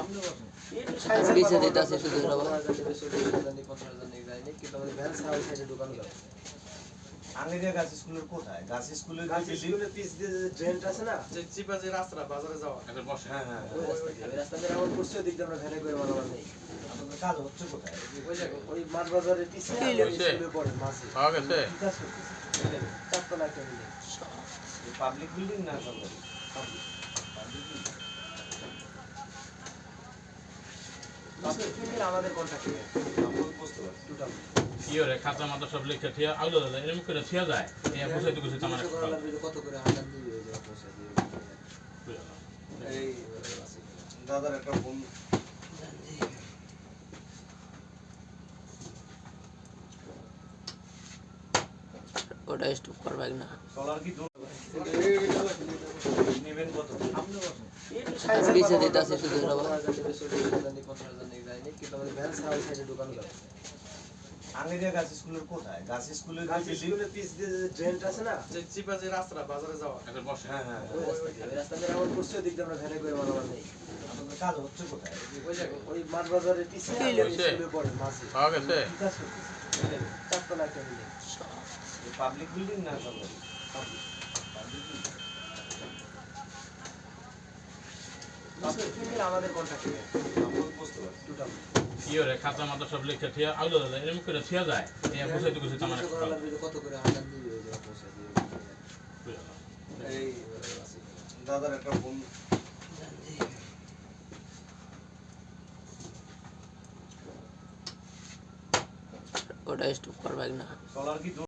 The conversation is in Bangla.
আপনি দিতে আছে স্কুলের কোথায় গাছ স্কুলের বাজারে যাওয়া হ্যাঁ হ্যাঁ ওই রাস্তা দিয়ে। দিয়ে আমার ভ্যানে করে বানাবার নেই কাজ হচ্ছে কোথায় ওই মাঠ বাজারের পিছে স্কুলে পড়ে পাবলিক বিল্ডিং না খাতা মাথা সব লিখে থিয়া আউলো দাদা এরকম যায় আমার করা কত করে হাজার দিবে এই যে এই, দাদার একটা ফোন ওটা স্টপ করবে না। দিতে আছে শুধু গাছ স্কুলের কোথায়? গাছ স্কুলের গাছ স্কুলের পিছ দিয়ে যে আছে না? যে চিপা যে রাস্তা বাজারে যাওয়া। হ্যাঁ হ্যাঁ ওই রাস্তা দিয়ে। আমার দিয়ে ভ্যানে করে নেই আপনাদের কাজ হচ্ছে কোথায়? ওই জায়গায় ওই মাঠ বাজারের পিছে স্কুলে পড়ে মাঝে পাওয়া গেছে? কি কাজ পাবলিক বিল্ডিং না সরকারি মিলে আমাদের কন্ট্রাক্টে বুঝতে পারছি। টোটাল কি খাতা মাথা সব লিখে থিয়া আউলো দাদা এরকম করে থিয়া যায়? এই বুঝাইতে বুঝাইতে আমার করা কত করে? হাজার দিবে এই যে পয়সা দিয়ে। এই দাদার একটা ফোন। ওটা স্টপ করবে না।